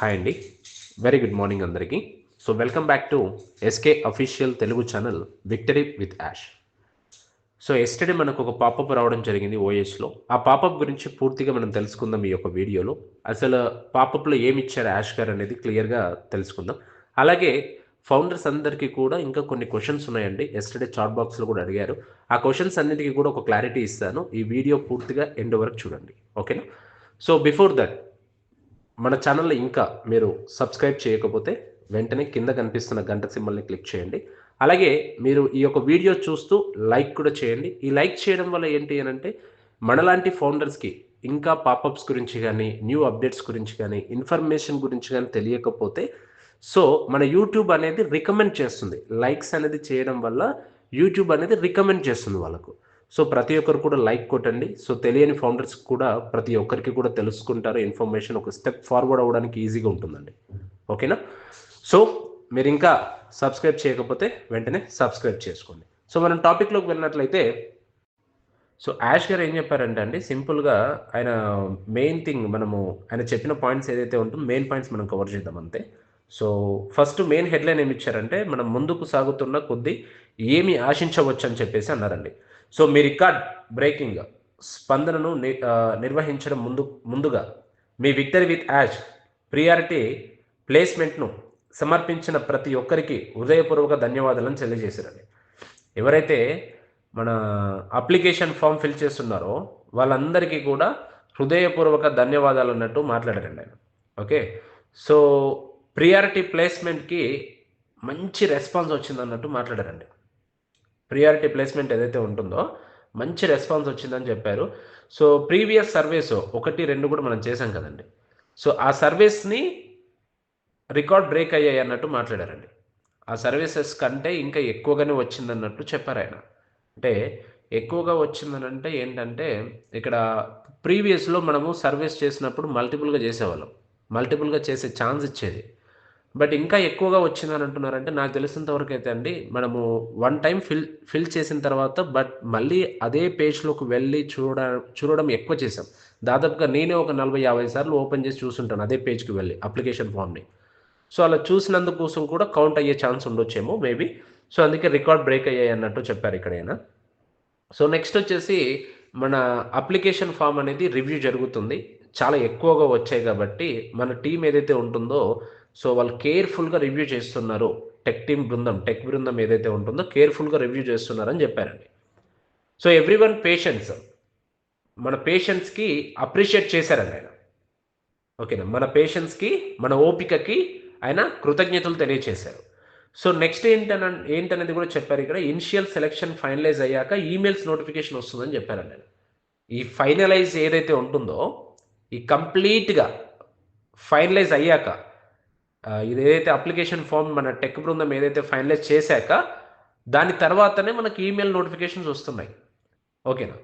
Hi అండి very good morning అందరికీ. So welcome back to SK official Telugu channel victory with Yash so yesterday మనకు ఒక popup రావడం జరిగింది ఓఎస్లో ఆ పాపప్ గురించి పూర్తిగా మనం తెలుసుకుందాం ఈ యొక్క వీడియోలో. అసలు పాపప్లో ఏమి ఇచ్చారు యాష్ గారు అనేది క్లియర్గా తెలుసుకుందాం. అలాగే ఫౌండర్స్ అందరికీ కూడా ఇంకా కొన్ని క్వశ్చన్స్ ఉన్నాయండి. ఎస్టర్డే చాట్ బాక్స్లో కూడా అడిగారు. ఆ క్వశ్చన్స్ అన్నిటికీ కూడా ఒక క్లారిటీ ఇస్తాను. ఈ వీడియో పూర్తిగా ఎండ్ వరకు చూడండి. ఓకేనా సో బిఫోర్ దట్ మన ఛానల్ని ఇంకా మీరు సబ్స్క్రైబ్ చేయకపోతే వెంటనే కింద కనిపిస్తున్న గంట సింబల్ని క్లిక్ చేయండి. అలాగే మీరు ఈ యొక్క వీడియో చూస్తూ లైక్ కూడా చేయండి. ఈ లైక్ చేయడం వల్ల ఏంటి అని అంటే మనలాంటి ఫౌండర్స్కి ఇంకా పాపప్స్ గురించి కానీ న్యూ అప్డేట్స్ గురించి కానీ ఇన్ఫర్మేషన్ గురించి కానీ తెలియకపోతే సో మన యూట్యూబ్ అనేది రికమెండ్ చేస్తుంది. లైక్స్ అనేది చేయడం వల్ల యూట్యూబ్ అనేది రికమెండ్ చేస్తుంది వాళ్ళకు. సో ప్రతి ఒక్కరు కూడా లైక్ కొట్టండి. సో తెలియని ఫౌండర్స్ కూడా ప్రతి ఒక్కరికి కూడా తెలుసుకుంటారు. ఇన్ఫర్మేషన్ ఒక స్టెప్ ఫార్వర్డ్ అవ్వడానికి ఈజీగా ఉంటుందండి. ఓకేనా? సో మీరు ఇంకా సబ్స్క్రైబ్ చేయకపోతే వెంటనే సబ్స్క్రైబ్ చేసుకోండి. సో మనం టాపిక్లోకి వెళ్ళినట్లయితే సో యాష్ గారు ఏం చెప్పారంటే అండి సింపుల్గా ఆయన మెయిన్ థింగ్ మనము ఆయన చెప్పిన పాయింట్స్ ఏదైతే ఉంటుందో మెయిన్ పాయింట్స్ మనం కవర్ చేద్దాం అంతే. సో ఫస్ట్ మెయిన్ హెడ్లైన్ ఏమి ఇచ్చారంటే మనం ముందుకు సాగుతున్న కొద్దీ ఏమి ఆశించవచ్చు అని చెప్పేసి అన్నారండి. సో మీ రికార్డ్ బ్రేకింగ్ స్పందనను ని- నిర్వహించడం ముందు ముందుగా మీ విక్టరీ విత్ యాష్ ప్రియారిటీ ప్లేస్మెంట్ను సమర్పించిన ప్రతి ఒక్కరికి హృదయపూర్వక ధన్యవాదాలను తెలియజేశారండి. ఎవరైతే మన అప్లికేషన్ ఫామ్ ఫిల్ చేస్తున్నారో వాళ్ళందరికీ కూడా హృదయపూర్వక ధన్యవాదాలు అన్నట్టు మాట్లాడారండి ఆయన. ఓకే? సో ప్రియారిటీ ప్లేస్మెంట్కి మంచి రెస్పాన్స్ వచ్చిందన్నట్టు మాట్లాడారండి. ప్రియారిటీ ప్లేస్మెంట్ ఏదైతే ఉంటుందో మంచి రెస్పాన్స్ వచ్చిందని చెప్పారు. సో ప్రీవియస్ సర్వేస్ ఒకటి రెండు కూడా మనం చేసాం కదండి. సో ఆ సర్వీస్ని రికార్డ్ బ్రేక్ అయ్యాయి అన్నట్టు మాట్లాడారండి. ఆ సర్వీసెస్ కంటే ఇంకా ఎక్కువగానే వచ్చిందన్నట్టు చెప్పారు ఆయన. అంటే ఎక్కువగా వచ్చిందనంటే ఏంటంటే ఇక్కడ ప్రీవియస్లో మనము సర్వీస్ చేసినప్పుడు మల్టిపుల్గా చేసేవాళ్ళం. మల్టిపుల్గా చేసే ఛాన్స్ ఇచ్చేది. బట్ ఇంకా ఎక్కువగా వచ్చిందని అంటున్నారంటే నాకు తెలిసినంత వరకు అయితే అండి మనము వన్ టైం ఫిల్ ఫిల్ చేసిన తర్వాత బట్ మళ్ళీ అదే పేజ్లోకి వెళ్ళి చూడ చూడడం ఎక్కువ చేసాం దాదాపుగా నేనే ఒక నలభై యాభై సార్లు ఓపెన్ చేసి చూసుంటాను అదే పేజ్కి వెళ్ళి అప్లికేషన్ ఫామ్ని సో అలా చూసినందుకోసం కూడా కౌంట్ అయ్యే ఛాన్స్ ఉండొచ్చేమో మేబీ సో అందుకే రికార్డ్ బ్రేక్ అయ్యాయి అన్నట్టు చెప్పారు ఇక్కడైనా. సో నెక్స్ట్ వచ్చేసి మన అప్లికేషన్ ఫామ్ అనేది రివ్యూ జరుగుతుంది. చాలా ఎక్కువగా వచ్చాయి కాబట్టి మన టీం ఏదైతే ఉంటుందో సో వాళ్ళు కేర్ఫుల్గా రివ్యూ చేస్తున్నారు. టెక్ టీమ్ బృందం టెక్ బృందం ఏదైతే ఉంటుందో కేర్ఫుల్గా రివ్యూ చేస్తున్నారని చెప్పారండి. సో ఎవ్రీ వన్ పేషెంట్స్ మన పేషెంట్స్కి అప్రిషియేట్ చేశారండి ఆయన. ఓకేనా? మన పేషెంట్స్కి మన ఓపికకి ఆయన కృతజ్ఞతలు తెలియచేశారు. సో నెక్స్ట్ ఏంటన ఏంటనేది కూడా చెప్పారు ఇక్కడ. ఇనిషియల్ సెలెక్షన్ ఫైనలైజ్ అయ్యాక ఈమెయిల్స్ నోటిఫికేషన్ వస్తుందని చెప్పారండి ఆయన. ఈ ఫైనలైజ్ ఏదైతే ఉంటుందో ఈ కంప్లీట్గా ఫైనలైజ్ అయ్యాక ఇది ఏదైతే అప్లికేషన్ ఫామ్ మన టెక్ బృందం ఏదైతే ఫైనలైజ్ చేశాక దాని తర్వాతనే మనకి ఈమెయిల్ నోటిఫికేషన్స్ వస్తున్నాయి. ఓకేనా?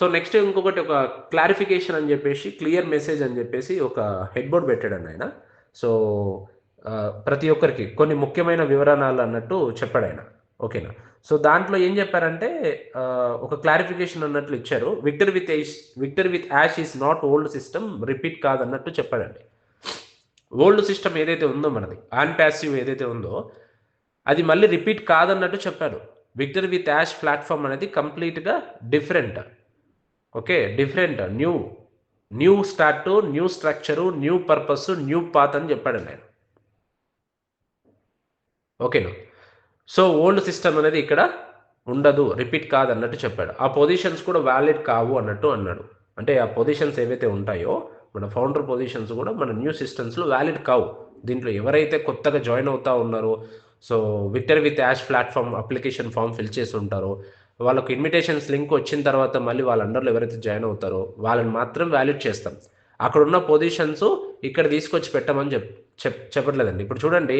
సో నెక్స్ట్ ఇంకొకటి ఒక క్లారిఫికేషన్ అని చెప్పేసి క్లియర్ మెసేజ్ అని చెప్పేసి ఒక హెడ్ బోర్డ్ పెట్టాడు ఆయన. సో ప్రతి ఒక్కరికి కొన్ని ముఖ్యమైన వివరణాలు అన్నట్టు చెప్పాడు ఆయన. ఓకేనా? సో దాంట్లో ఏం చెప్పారంటే ఒక క్లారిఫికేషన్ అన్నట్లు ఇచ్చారు. Victor with victor with Yash is not old system repeat కాదన్నట్టు చెప్పాడండి. ఓల్డ్ సిస్టమ్ ఏదైతే ఉందో మనది ఆన్ ప్యాసివ్ ఏదైతే ఉందో అది మళ్ళీ రిపీట్ కాదన్నట్టు చెప్పాడు విక్టర్ విత్ యాష్ ప్లాట్ఫామ్ అనేది కంప్లీట్గా different. Okay different new new start new structure new purpose new path అని చెప్పాడు నేను. ఓకేనా? సో ఓల్డ్ సిస్టమ్ అనేది ఇక్కడ ఉండదు రిపీట్ కాదు అన్నట్టు చెప్పాడు. ఆ పొజిషన్స్ కూడా వ్యాలిడ్ కావు అన్నట్టు అన్నాడు. అంటే ఆ పొజిషన్స్ ఏవైతే ఉంటాయో మన ఫౌండర్ పొజిషన్స్ కూడా మన న్యూ సిస్టమ్స్లో వ్యాలిడ్ కావు. దీంట్లో ఎవరైతే కొత్తగా జాయిన్ అవుతా ఉన్నారో so victor with Yash platform application form fill చేసి ఉంటారో వాళ్ళకు ఇన్విటేషన్స్ లింక్ వచ్చిన తర్వాత మళ్ళీ వాళ్ళ అండర్లో ఎవరైతే జాయిన్ అవుతారో వాళ్ళని మాత్రం వ్యాలిడ్ చేస్తాం. అక్కడ ఉన్న పొజిషన్స్ ఇక్కడ తీసుకొచ్చి పెట్టమని చెప్ చెప్ చెప్పట్లేదండి. ఇప్పుడు చూడండి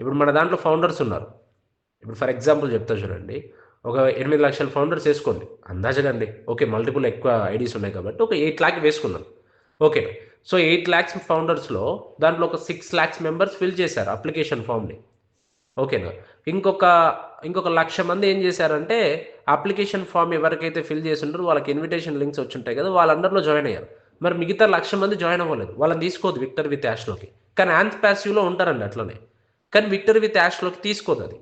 ఇప్పుడు మన దాంట్లో ఫౌండర్స్ ఉన్నారు. ఇప్పుడు ఫర్ ఎగ్జాంపుల్ చెప్తా చూడండి ఒక ఎనిమిది లక్షల ఫౌండర్స్ వేసుకోండి. అందాజగా అండి. ఓకే మల్టిపుల్ ఎక్కువ ఐడీస్ ఉన్నాయి కాబట్టి ఒక ఎయిట్ ల్యాక్ వేసుకున్నాం. ఓకే. సో ఎయిట్ ల్యాక్స్ ఫౌండర్స్లో దాంట్లో ఒక సిక్స్ ల్యాక్స్ మెంబర్స్ ఫిల్ చేశారు అప్లికేషన్ ఫామ్ని. ఓకేనా? ఇంకొక ఇంకొక లక్ష మంది ఏం చేశారంటే అప్లికేషన్ ఫామ్ ఎవరికైతే ఫిల్ చేసి ఉంటారో వాళ్ళకి ఇన్విటేషన్ లింక్స్ వచ్చి ఉంటాయి కదా వాళ్ళందరిలో జాయిన్ అయ్యారు. మరి మిగతా లక్ష మంది జాయిన్ అవ్వలేదు. వాళ్ళని తీసుకోవద్దు విక్టర్ విత్ యాష్లోకి. కానీ యాంత్ ప్యాసివ్లో ఉంటారండి అట్లనే. కానీ విక్టర్ విత్ యాష్లోకి తీసుకోదు అది.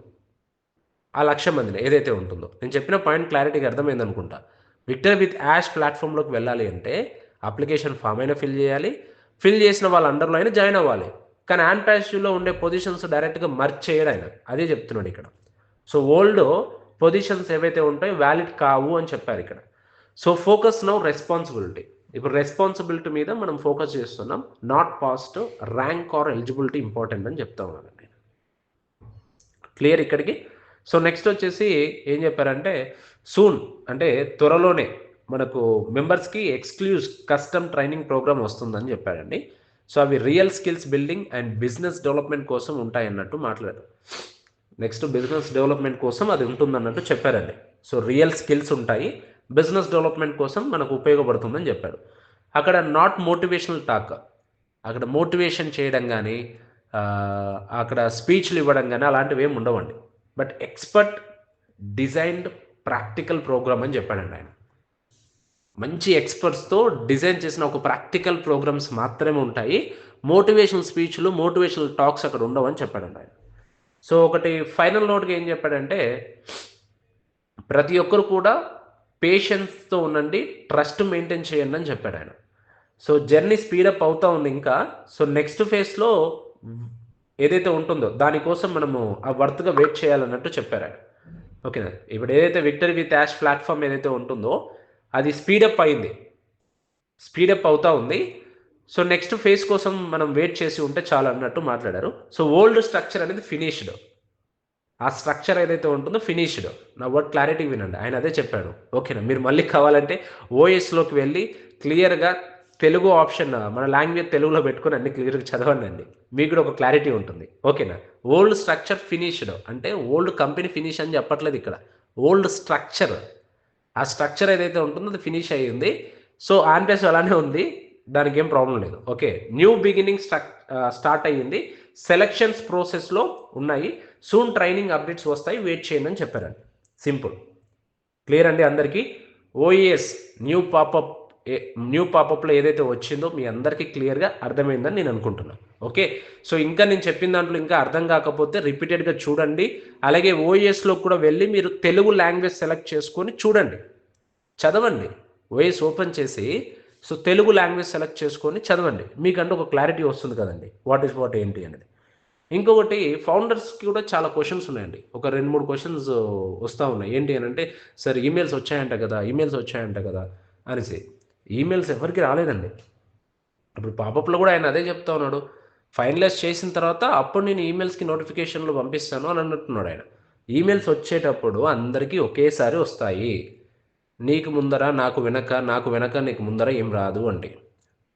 ఆ లక్ష మందిని ఏదైతే ఉంటుందో. నేను చెప్పిన పాయింట్ క్లారిటీగా అర్థమైంది అనుకుంటా విక్టర్ విత్ యాష్ ప్లాట్ఫామ్లోకి వెళ్ళాలి అంటే అప్లికేషన్ ఫామ్ అయినా ఫిల్ చేయాలి. ఫిల్ చేసిన వాళ్ళ అండర్లో అయినా జాయిన్ అవ్వాలి. కానీ యాన్ ప్యాసివ్లో ఉండే పొజిషన్స్ డైరెక్ట్గా మర్చ్ చేయడు ఆయన. అదే చెప్తున్నాడు ఇక్కడ. సో ఓల్డ్ పొజిషన్స్ ఏవైతే ఉంటాయో వ్యాలిడ్ కావు అని చెప్పారు ఇక్కడ. సో ఫోకస్ నౌ రెస్పాన్సిబిలిటీ ఇప్పుడు రెస్పాన్సిబిలిటీ మీద మనం ఫోకస్ చేస్తున్నాం. Not past rank or eligibility important అని చెప్తా ఉన్నానండి క్లియర్ ఇక్కడికి? సో నెక్స్ట్ వచ్చేసి ఏం చెప్పారంటే సూన్ అంటే త్వరలోనే మనకు మెంబర్స్కి ఎక్స్క్లూజ్ కస్టమ్ ట్రైనింగ్ ప్రోగ్రామ్ వస్తుందని చెప్పాడండి. సో అవి real skills building and business development కోసం ఉంటాయన్నట్టు మాట్లాడారు. నెక్స్ట్ బిజినెస్ డెవలప్మెంట్ కోసం అది ఉంటుందన్నట్టు చెప్పారండి. సో రియల్ స్కిల్స్ ఉంటాయి. బిజినెస్ డెవలప్మెంట్ కోసం మనకు ఉపయోగపడుతుందని చెప్పాడు అక్కడ నాట్ మోటివేషనల్ టాక్ అక్కడ మోటివేషన్ చేయడం కానీ అక్కడ స్పీచ్లు ఇవ్వడం కానీ అలాంటివి ఏమి ఉండవండి. But expert designed practical programme అని చెప్పాడండి ఆయన. మంచి ఎక్స్పర్ట్స్తో డిజైన్ చేసిన ఒక ప్రాక్టికల్ ప్రోగ్రామ్స్ మాత్రమే ఉంటాయి. మోటివేషనల్ స్పీచ్లు మోటివేషనల్ టాక్స్ అక్కడ ఉండవని చెప్పాడండి ఆయన. సో ఒకటి ఫైనల్ నోట్గా ఏం చెప్పాడంటే ప్రతి ఒక్కరు కూడా పేషెన్స్తో ఉండండి ట్రస్ట్ మెయింటైన్ చేయండి అని చెప్పాడు ఆయన. సో జర్నీ స్పీడప్ అవుతా ఉంది ఇంకా. సో నెక్స్ట్ ఫేజ్లో ఏదైతే ఉంటుందో దానికోసం మనము ఆ వర్త్గా వెయిట్ చేయాలన్నట్టు చెప్పారు ఆయన. ఓకేనా ఇప్పుడు ఏదైతే విక్టరీ విత్ యాష్ ప్లాట్ఫామ్ ఏదైతే ఉంటుందో అది స్పీడప్ అయింది. స్పీడప్ అవుతా ఉంది. సో నెక్స్ట్ ఫేజ్ కోసం మనం వెయిట్ చేసి ఉంటే చాలు అన్నట్టు మాట్లాడారు. సో ఓల్డ్ స్ట్రక్చర్ అనేది ఫినిష్డ్ ఆ స్ట్రక్చర్ ఏదైతే ఉంటుందో ఫినిష్డ్ నా వర్డ్ క్లారిటీ వినండి. ఆయన అదే చెప్పాడు. ఓకేనా మీరు మళ్ళీ కావాలంటే ఓఎస్లోకి వెళ్ళి క్లియర్గా తెలుగు ఆప్షన్ మన లాంగ్వేజ్ తెలుగులో పెట్టుకుని అన్ని క్లియర్గా చదవండి అండి. మీకు కూడా ఒక క్లారిటీ ఉంటుంది. ఓకేనా ఓల్డ్ స్ట్రక్చర్ ఫినిష్డ్ అంటే ఓల్డ్ కంపెనీ ఫినిష్ అని చెప్పట్లేదు ఇక్కడ. ఓల్డ్ స్ట్రక్చర్ ఆ స్ట్రక్చర్ ఏదైతే ఉంటుందో అది ఫినిష్ అయ్యింది. సో ఆన్పేస్ అలానే ఉంది. దానికి ఏం ప్రాబ్లం లేదు. ఓకే. న్యూ బిగినింగ్ స్టార్ట్ అయ్యింది. సెలక్షన్స్ ప్రాసెస్లో ఉన్నాయి. సూన్ ట్రైనింగ్ అప్డేట్స్ వస్తాయి. వెయిట్ చేయండి అని చెప్పారండి. సింపుల్. క్లియర్ అండి అందరికీ? ఓఎస్ న్యూ పాపప్ న్యూ పాపప్లో ఏదైతే వచ్చిందో మీ అందరికీ క్లియర్గా అర్థమైందని నేను అనుకుంటున్నాను ఓకే? సో ఇంకా నేను చెప్పిన దాంట్లో ఇంకా అర్థం కాకపోతే రిపీటెడ్గా చూడండి. అలాగే ఓఎస్లో కూడా వెళ్ళి మీరు తెలుగు లాంగ్వేజ్ సెలెక్ట్ చేసుకొని చూడండి. చదవండి. ఓఎస్ ఓపెన్ చేసి సో తెలుగు లాంగ్వేజ్ సెలెక్ట్ చేసుకొని చదవండి. మీకంటే ఒక క్లారిటీ వస్తుంది కదండి. వాట్ ఈస్ వాట్ ఏంటి అనేది. ఇంకొకటి ఫౌండర్స్కి కూడా చాలా క్వశ్చన్స్ ఉన్నాయండి. ఒక రెండు మూడు క్వశ్చన్స్ వస్తూ ఉన్నాయి. ఏంటి అని అంటే సార్ ఈమెయిల్స్ వచ్చాయంట కదా ఈమెయిల్స్ వచ్చాయంట కదా అనేసి. ఈమెయిల్స్ ఎవరికి రాలేదండి. ఇప్పుడు పాపప్లో కూడా ఆయన అదే చెప్తా ఉన్నాడు. ఫైనలైజ్ చేసిన తర్వాత అప్పుడు నేను ఈమెయిల్స్కి నోటిఫికేషన్లు పంపిస్తాను అని అన్నట్టున్నాడు ఆయన. ఈమెయిల్స్ వచ్చేటప్పుడు అందరికీ ఒకేసారి వస్తాయి. నీకు ముందర నాకు వెనక నాకు వెనక నీకు ముందర ఏం రాదు అంటే.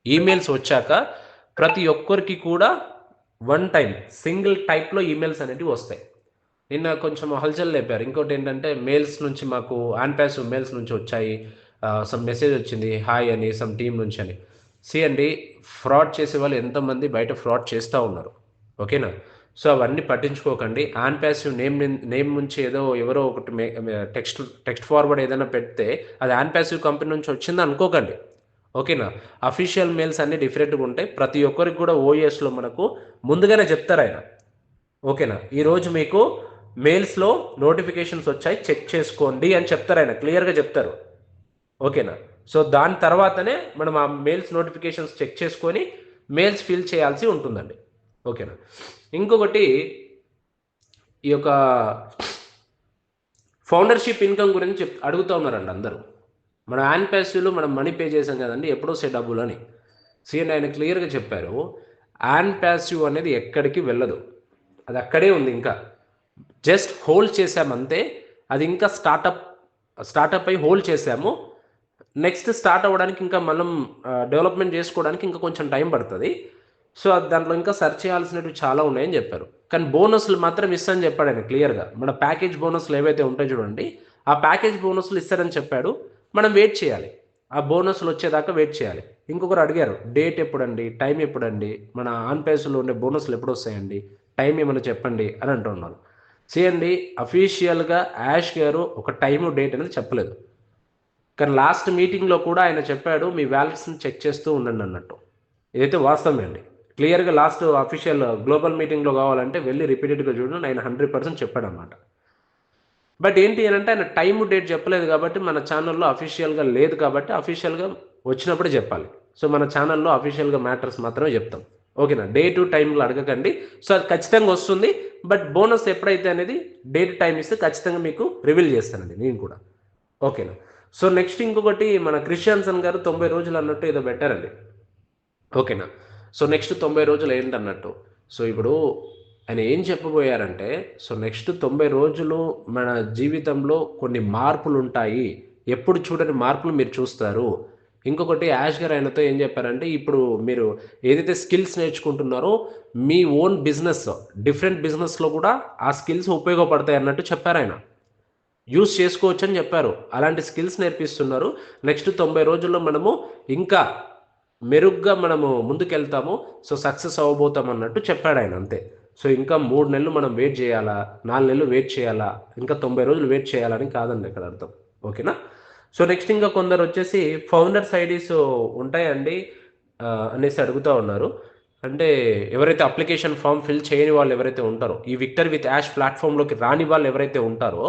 ఈమెయిల్స్ వచ్చాక ప్రతి ఒక్కరికి కూడా వన్ టైం సింగిల్ టైప్లో ఈమెయిల్స్ అనేటివి వస్తాయి. నిన్న కొంచెం హల్చల్ లేపారు. ఇంకోటి ఏంటంటే మెయిల్స్ నుంచి మాకు ఆన్పాస్ మెయిల్స్ నుంచి వచ్చాయి. సమ్ మెసేజ్ వచ్చింది హాయ్ అని సమ్ టీం నుంచి అని. సి అండి ఫ్రాడ్ చేసే వాళ్ళు ఎంతమంది బయట ఫ్రాడ్ చేస్తూ ఉన్నారు? ఓకేనా? సో అవన్నీ పట్టించుకోకండి. ఆన్ ప్యాసివ్ నేమ్ నేమ్ నుంచి ఏదో ఎవరో ఒకటి టెక్స్ట్ టెక్స్ట్ ఫార్వర్డ్ ఏదైనా పెడితే అది ఆన్ ప్యాసివ్ కంపెనీ నుంచి వచ్చింది అనుకోకండి. ఓకేనా? అఫీషియల్ మెయిల్స్ అన్నీ డిఫరెంట్గా ఉంటాయి. ప్రతి ఒక్కరికి కూడా ఓఎస్లో మనకు ముందుగానే చెప్తారు ఆయన. ఓకేనా? ఈరోజు మీకు మెయిల్స్లో నోటిఫికేషన్స్ వచ్చాయి. చెక్ చేసుకోండి అని చెప్తారు ఆయన. క్లియర్గా చెప్తారు. ఓకేనా? సో దాని తర్వాతనే మనం ఆ మెయిల్స్ నోటిఫికేషన్స్ చెక్ చేసుకొని మెయిల్స్ ఫిల్ చేయాల్సి ఉంటుందండి. ఓకేనా? ఇంకొకటి ఈ యొక్క ఫౌండర్షిప్ ఇన్కమ్ గురించి చెప్ అడుగుతూ ఉన్నారండి అందరూ. మన యాన్ ప్యాసివ్లో మనం మనీ పే చేసాం కదండి ఎప్పుడో సే డబ్బులు అని. సీఎన్ ఆయన క్లియర్గా చెప్పారు యాన్ ప్యాసివ్ అనేది ఎక్కడికి వెళ్ళదు. అది అక్కడే ఉంది ఇంకా. జస్ట్ హోల్డ్ చేసామంతే అది ఇంకా స్టార్టప్ స్టార్టప్ అయి హోల్డ్ చేసాము నెక్స్ట్ స్టార్ట్ అవ్వడానికి ఇంకా మనం డెవలప్మెంట్ చేసుకోవడానికి ఇంకా కొంచెం టైం పడుతుంది. సో దాంట్లో ఇంకా సెర్చ్ చేయాల్సినవి చాలా ఉన్నాయని చెప్పారు. కానీ బోనస్లు మాత్రం ఇస్తానని చెప్పాడు ఆయన క్లియర్గా. మన ప్యాకేజ్ బోనస్లు ఏవైతే ఉంటాయో చూడండి ఆ ప్యాకేజ్ బోనస్లు ఇస్తారని చెప్పాడు. మనం వెయిట్ చేయాలి. ఆ బోనస్లు వచ్చేదాకా వెయిట్ చేయాలి. ఇంకొకరు అడిగారు డేట్ ఎప్పుడండి? టైం ఎప్పుడండి? మన ఆన్ పేస్లో ఉండే బోనస్లు ఎప్పుడు వస్తాయండి? టైం ఏమైనా చెప్పండి? అని అంటున్నారు చేయండి. అఫీషియల్గా యాష్ గారు ఒక టైము డేట్ అనేది చెప్పలేదు. కానీ లాస్ట్ మీటింగ్లో కూడా ఆయన చెప్పాడు మీ వ్యాలెట్స్ని చెక్ చేస్తూ ఉండండి అన్నట్టు. ఇదైతే వాస్తవమే అండి. క్లియర్గా లాస్ట్ అఫీషియల్ గ్లోబల్ మీటింగ్లో కావాలంటే వెళ్ళి రిపీటెడ్గా చూడండి ఆయన హండ్రెడ్ పర్సెంట్ చెప్పాడు అనమాట బట్ ఏంటి అని అంటే ఆయన టైం డేట్ చెప్పలేదు కాబట్టి మన ఛానల్లో అఫీషియల్గా లేదు కాబట్టి అఫీషియల్గా వచ్చినప్పుడే చెప్పాలి. సో మన ఛానల్లో అఫీషియల్గా మ్యాటర్స్ మాత్రమే చెప్తాం. ఓకేనా? డే టు టైంలో అడగకండి. సో అది ఖచ్చితంగా వస్తుంది. బట్ బోనస్ ఎప్పుడైతే అనేది డేట్ టైం ఇస్తే ఖచ్చితంగా మీకు రివీల్ చేస్తానండి నేను కూడా. ఓకేనా? సో నెక్స్ట్ ఇంకొకటి మన క్రిస్టియన్సన్ గారు తొంభై రోజులు అన్నట్టు ఏదో పెట్టారండి. ఓకేనా? సో నెక్స్ట్ తొంభై రోజులు ఏంటన్నట్టు సో ఇప్పుడు ఆయన ఏం చెప్పబోయారంటే సో నెక్స్ట్ తొంభై రోజులు మన జీవితంలో కొన్ని మార్పులు ఉంటాయి ఎప్పుడు చూడని మార్పులు మీరు చూస్తారు. ఇంకొకటి యాష్ గారు ఆయనతో ఏం చెప్పారంటే ఇప్పుడు మీరు ఏదైతే స్కిల్స్ నేర్చుకుంటున్నారో మీ ఓన్ బిజినెస్ డిఫరెంట్ బిజినెస్లో కూడా ఆ స్కిల్స్ ఉపయోగపడతాయి అన్నట్టు చెప్పారు ఆయన. యూస్ చేసుకోవచ్చు అని చెప్పారు. అలాంటి స్కిల్స్ నేర్పిస్తున్నారు. నెక్స్ట్ తొంభై రోజుల్లో మనము ఇంకా మెరుగ్గా మనము ముందుకెళ్తాము. సో సక్సెస్ అవ్వబోతాం అన్నట్టు చెప్పాడు ఆయన అంతే. సో ఇంకా మూడు నెలలు మనం వెయిట్ చేయాలా? నాలుగు నెలలు వెయిట్ చేయాలా? ఇంకా తొంభై రోజులు వెయిట్ చేయాలని కాదండి ఇక్కడ అర్థం. ఓకేనా సో నెక్స్ట్ ఇంకా కొందరు వచ్చేసి ఫౌండర్స్ ఐడీస్ ఉంటాయండి అనేసి అడుగుతూ ఉన్నారు. అంటే ఎవరైతే అప్లికేషన్ ఫామ్ ఫిల్ చేయని వాళ్ళు ఎవరైతే ఉంటారో ఈ విక్టర్ విత్ యాష్ ప్లాట్ఫామ్లోకి రాని వాళ్ళు ఎవరైతే ఉంటారో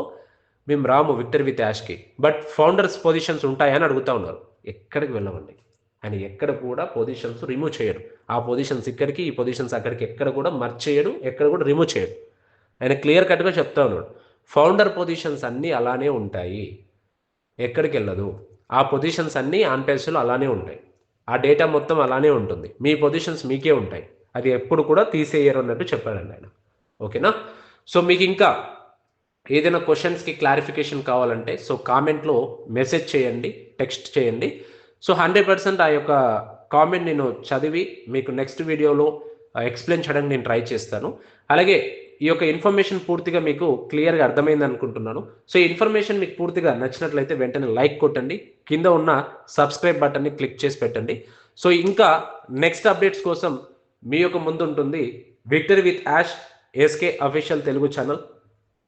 మేము రాము విక్టర్ విత్ యాష్కి. బట్ ఫౌండర్స్ పొజిషన్స్ ఉంటాయని అడుగుతూ ఉన్నారు. ఎక్కడికి వెళ్ళమండి? ఆయన ఎక్కడ కూడా పొజిషన్స్ రిమూవ్ చేయడు. ఆ పొజిషన్స్ ఇక్కడికి ఈ పొజిషన్స్ అక్కడికి ఎక్కడ కూడా మర్చ్ చేయడు ఎక్కడ కూడా రిమూవ్ చేయడు. ఆయన క్లియర్ కట్గా చెప్తా ఉన్నాడు. ఫౌండర్ పొజిషన్స్ అన్నీ అలానే ఉంటాయి. ఎక్కడికి వెళ్ళదు. ఆ పొజిషన్స్ అన్నీ ఆన్పేస్లో అలానే ఉంటాయి. ఆ డేటా మొత్తం అలానే ఉంటుంది. మీ పొజిషన్స్ మీకే ఉంటాయి. అది ఎప్పుడు కూడా తీసేయరు అన్నట్టు చెప్పాడండి ఆయన. ఓకేనా? సో మీకు ఇంకా ఏదైనా క్వశ్చన్స్కి క్లారిఫికేషన్ కావాలంటే సో కామెంట్లో మెసేజ్ చేయండి టెక్స్ట్ చేయండి. సో హండ్రెడ్ పర్సెంట్ ఆ యొక్క కామెంట్ నేను చదివి మీకు నెక్స్ట్ వీడియోలో ఎక్స్ప్లెయిన్ చేయడానికి నేను ట్రై చేస్తాను. అలాగే ఈ యొక్క ఇన్ఫర్మేషన్ పూర్తిగా మీకు క్లియర్గా అర్థమైంది అనుకుంటున్నాను. సో ఈ ఇన్ఫర్మేషన్ మీకు పూర్తిగా నచ్చినట్లయితే వెంటనే లైక్ కొట్టండి. కింద ఉన్న సబ్స్క్రైబ్ బటన్ని క్లిక్ చేసి పెట్టండి. సో ఇంకా నెక్స్ట్ అప్డేట్స్ కోసం మీ యొక్క ముందు ఉంటుంది Victory with Yash SK official Telugu channel